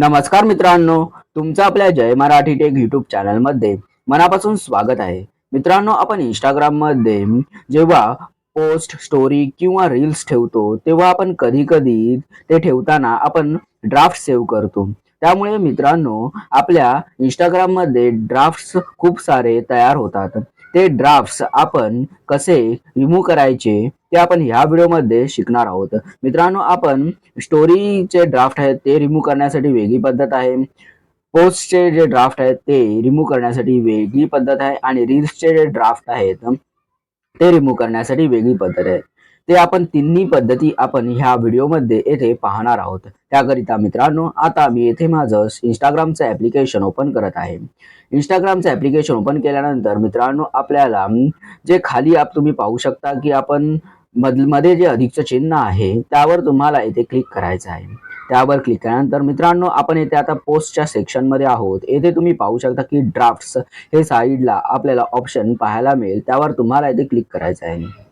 नमस्कार मित्रांनो तुमचं आपल्या जय मराठी टेक युट्यूब चॅनलमध्ये मनापासून स्वागत आहे. मित्रांनो आपण इंस्टाग्राममध्ये जेव्हा पोस्ट स्टोरी किंवा रील्स ठेवतो तेव्हा आपण कधी कधी ते ठेवताना आपण ड्राफ्ट सेव्ह करतो. त्यामुळे मित्रांनो आपल्या इंस्टाग्राममध्ये ड्राफ्ट्स खूप सारे तयार होतात. ते ड्राफ्ट्स आपण कसे रिमूव्ह करायचे ते आपण ह्या व्हिडिओमध्ये शिकणार आहोत. मित्रांनो आपण स्टोरीचे ड्राफ्ट आहेत ते रिमूव्ह करण्यासाठी वेगळी पद्धत आहे. पोस्टचे जे ड्राफ्ट आहेत ते रिमूव्ह करण्यासाठी वेगळी पद्धत आहे आणि रील्सचे जे ड्राफ्ट आहेत ते रिमूव्ह करण्यासाठी वेगळी पद्धत आहे. ते आपण तिन्ही पद्धती आपण ह्या व्हिडिओमध्ये येथे पाहणार आहोत. त्याकरिता मित्रांनो आता मी येथे माझं इंस्टाग्रामचं ॲप्लिकेशन ओपन करत आहे. इंस्टाग्रामचं ॲप्लिकेशन ओपन केल्यानंतर मित्रांनो आपल्याला जे खाली आप तुम्ही पाहू शकता की आपण मधमध्ये जे अधिकचं चिन्ह आहे त्यावर तुम्हाला येथे क्लिक करायचं आहे. त्यावर क्लिक केल्यानंतर मित्रांनो आपण येथे आता पोस्टच्या सेक्शनमध्ये आहोत. येथे तुम्ही पाहू शकता की ड्राफ्ट्स हे साईडला आपल्याला ऑप्शन पाहायला मिळेल. त्यावर तुम्हाला इथे क्लिक करायचं आहे.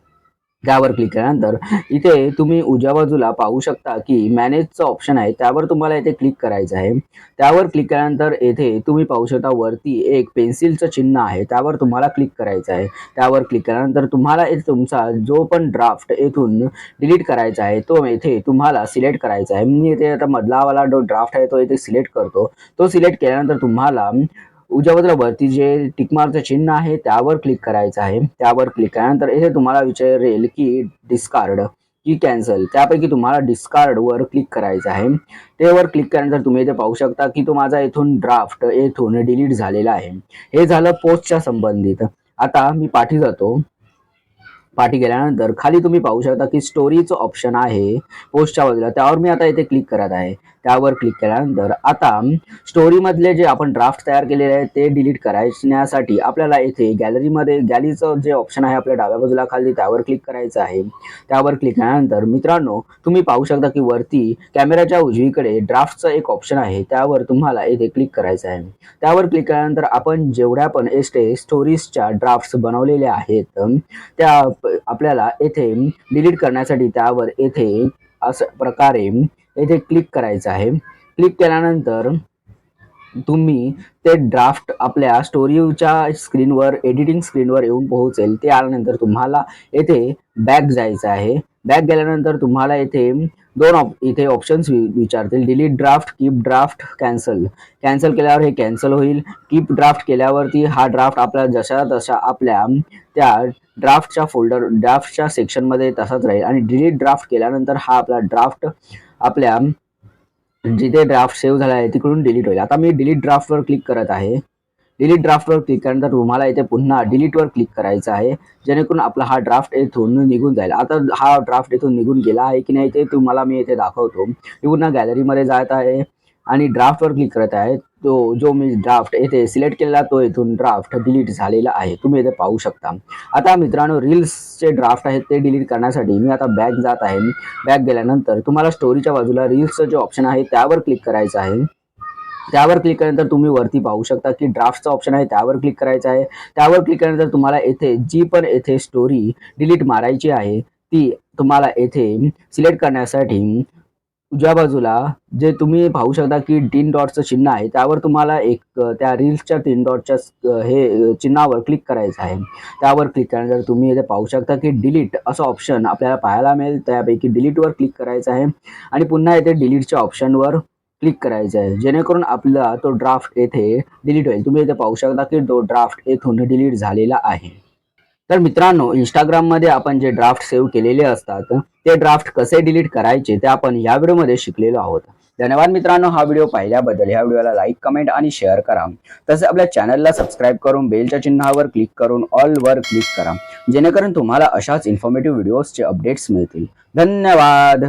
त्यावर क्लिक केल्यानंतर इथे तुम्ही उजव्या बाजूला पाहू शकता की मॅनेजचं ऑप्शन आहे. त्यावर तुम्हाला इथे क्लिक करायचं आहे. त्यावर क्लिक केल्यानंतर येथे तुम्ही पाहू शकता वरती एक पेन्सिलचं चिन्ह आहे. त्यावर तुम्हाला क्लिक करायचं आहे. त्यावर क्लिक केल्यानंतर तुम्हाला इथे तुमचा जो पण ड्राफ्ट येथून डिलीट करायचा आहे तो येथे तुम्हाला सिलेक्ट करायचा आहे. मी इथे आता मधलावाला जो ड्राफ्ट आहे तो इथे सिलेक्ट करतो. तो सिलेक्ट केल्यानंतर तुम्हाला उजव्या बाजूला वरती जे टिकमार्कचं चिन्ह आहे त्यावर क्लिक करायचं आहे. त्यावर क्लिक केल्यानंतर इथे तुम्हाला विचारेल की डिस्कार्ड की कॅन्सल त्यापैकी तुम्हाला डिस्कार्ड वर क्लिक करायचं आहे. त्यावर क्लिक केल्यानंतर तुम्ही इथे पाहू शकता की तो माझा इथून ड्राफ्ट येथून डिलीट झालेला आहे. हे झालं पोस्टच्या संबंधित. आता मी पाठी जातो. पाठी गेल्यानंतर खाली तुम्ही पाहू शकता की स्टोरीचं ऑप्शन आहे पोस्टच्या बाजूला. त्यावर मी आता इथे क्लिक करत आहे. त्यावर क्लिक केल्यानंतर आता स्टोरीमधले जे आपण ड्राफ्ट तयार केलेले आहे ते डिलीट करण्यासाठी आपल्याला इथे गॅलरीमध्ये गॅलरीचं जे ऑप्शन आहे आपल्या डाव्या बाजूला खाली त्यावर क्लिक करायचं आहे. त्यावर क्लिक केल्यानंतर मित्रांनो तुम्ही पाहू शकता की वरती कॅमेराच्या उजवीकडे ड्राफ्टचं एक ऑप्शन आहे त्यावर तुम्हाला इथे क्लिक करायचं आहे. त्यावर क्लिक केल्यानंतर आपण जेवढ्या पण एस्टे स्टोरीजच्या ड्राफ्ट्स बनवलेल्या आहेत त्या आपल्याला येथे डिलीट करण्यासाठी त्यावर येथे असं प्रकारे येथे क्लिक करायचं आहे. क्लिक केल्यानंतर तुम्ही ते ड्राफ्ट आपल्या स्टोरीच्या स्क्रीनवर एडिटिंग स्क्रीनवर येऊन पोहोचेल. ते आल्यानंतर तुम्हाला येथे बॅक जायचं आहे. बॅक गेल्यानंतर तुम्हाला येथे दोन ऑप इथे ऑप्शन्स विचारतील. Delete draft keep draft cancel cancel केल्यावर हे कॅन्सल होईल. कीप ड्राफ्ट केल्यावरती हा ड्राफ्ट आपल्या जशा तशा आपल्या त्या ड्राफ्टच्या फोल्डर ड्राफ्टच्या सेक्शनमध्ये तसाच राहील. आणि डिलीट ड्राफ्ट केल्यानंतर हा आपला ड्राफ्ट आपल्या जिथे ड्राफ्ट सेव्ह झाला आहे तिकडून डिलीट होईल. आता मी डिलीट ड्राफ्टवर क्लिक करत आहे. डिलीट ड्राफ्टवर क्लिक केल्यानंतर तुम्हाला इथे पुन्हा डिलीटवर क्लिक करायचं आहे. जेणेकरून आपला हा ड्राफ्ट येथून निघून जाईल. आता हा ड्राफ्ट इथून निघून गेला आहे की नाही ते तुम्हाला मी इथे दाखवतो. मी पुन्हा गॅलरीमध्ये जात आहे आणि ड्राफ्टवर क्लिक करत आहे. तो जो मी ड्राफ्ट येथे सिलेक्ट केलेला तो इथून ड्राफ्ट डिलीट झालेला आहे. तुम्ही इथे पाहू शकता. आता मित्रांनो रील्सचे ड्राफ्ट आहेत ते डिलीट करण्यासाठी मी आता बॅक जात आहे. बॅक गेल्यानंतर तुम्हाला स्टोरीच्या बाजूला रील्सचं जे ऑप्शन आहे त्यावर क्लिक करायचं आहे. त्यावर क्लिक केल्यानंतर तुम्ही वरती पाहू शकता की ड्राफ्टचा ऑप्शन आहे त्यावर क्लिक करायचं आहे. त्यावर क्लिक केल्यानंतर तुम्हाला येथे जी पण येथे स्टोरी डिलीट मारायची आहे ती तुम्हाला येथे सिलेक्ट करण्यासाठी उजव्या बाजूला जे तुम्ही पाहू शकता की तीन डॉटचं चिन्ह आहे त्यावर तुम्हाला एक त्या रील्सच्या तीन डॉटच्या हे चिन्हावर क्लिक करायचं आहे. त्यावर क्लिक केल्यानंतर तुम्ही इथे पाहू शकता की डिलीट असं ऑप्शन आपल्याला पाहायला मिळेल. त्यापैकी डिलीटवर क्लिक करायचं आहे आणि पुन्हा इथे डिलीटच्या ऑप्शनवर क्लिक करायचं आहे. जेणेकरून आपला तो ड्राफ्ट येथे डिलीट होईल. तुम्ही इथे पाहू शकता की तो ड्राफ्ट येथून डिलीट झालेला आहे. तर मित्रांनो इंस्टाग्राममध्ये आपण जे ड्राफ्ट सेव्ह केलेले असतात ते ड्राफ्ट कसे डिलीट करायचे ते आपण या व्हिडिओमध्ये शिकलेलो आहोत. धन्यवाद मित्रांनो हा व्हिडिओ पाहिल्याबद्दल ह्या व्हिडिओला लाईक कमेंट आणि शेअर करा. तसेच आपल्या चॅनलला सबस्क्राईब करून बेलच्या चिन्हावर क्लिक करून ऑल वर क्लिक करा. जेणेकरून तुम्हाला अशाच इन्फॉर्मेटिव्ह व्हिडिओजचे अपडेट्स मिळतील. धन्यवाद!